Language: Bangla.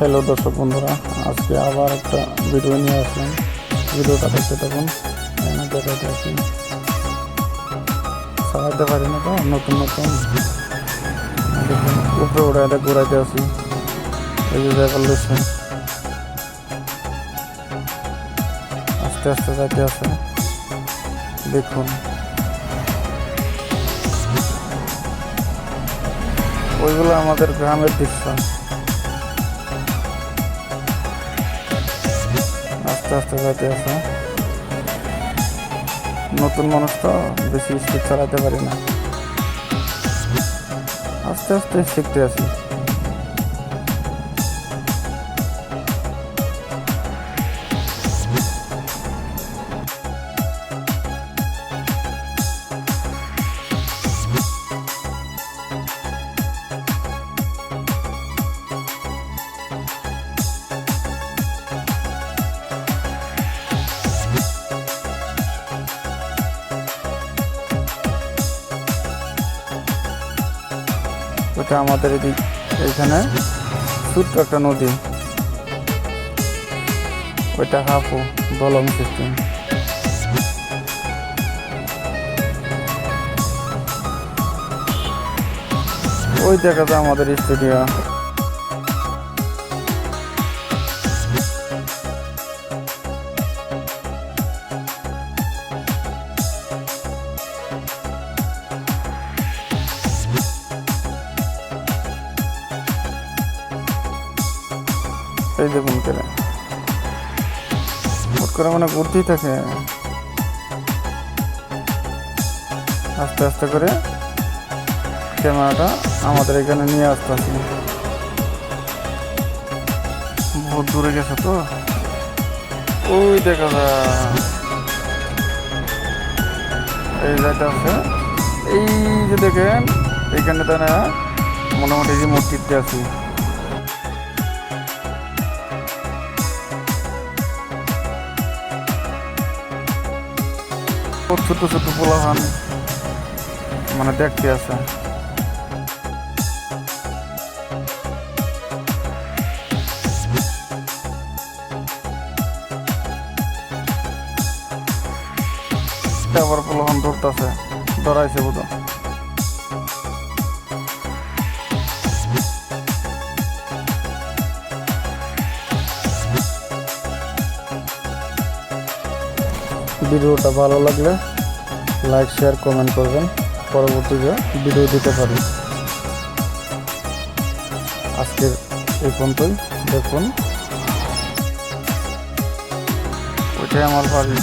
হ্যালো দর্শক বন্ধুরা, আজকে আবার একটা ভিডিও নিয়ে আসলাম। ভিডিওটা দেখতে এখানে দেখাতে আসি। চালাতে পারি না তো, নতুন নতুন। দেখুন, উপরে উড়াইতে ঘুরাইতে আসি। এই যে আস্তে আস্তে যাইতে আসে। দেখুন। ওইগুলো আমাদের গ্রামের দৃশ্য। আস্তে আস্তে যাইতে আছে। নতুন মানুষ তো বেশি স্পিড চালাতে পারি না। আস্তে আস্তে শিখতে আছি। ওটা আমাদের এদিক, এখানে। ছোট্ট একটা নদী। ওইটা হাফু বলম সিস্টেম ওই দেখা যায় আমাদের স্টেডিয়াম এই দেখুন কেন হুট করে মানে ঘুরতেই থাকে। আস্তে আস্তে করে ক্যামেরাটা আমাদের এখানে নিয়ে আসতে আসি বহুত দূরে গেছে তো। ওই দেখা যায় এই জায়গাটা আছে। এই যে দেখেন এইখানে তারা মোটামুটি যে মসজিদটা আছে। ছোট ছোট পোলাহান মানে দেখতে আছে। আবার পোলাহান ধরতেছে ধরাইছে বোধ ভিডিওটা ভালো লাগলে লাইক, শেয়ার কমেন্ট করবেন। পরবর্তীতে ভিডিও দিতে পারি। আজকের এই পর্যন্তই। দেখুন। ওইটাই আমার বাড়ি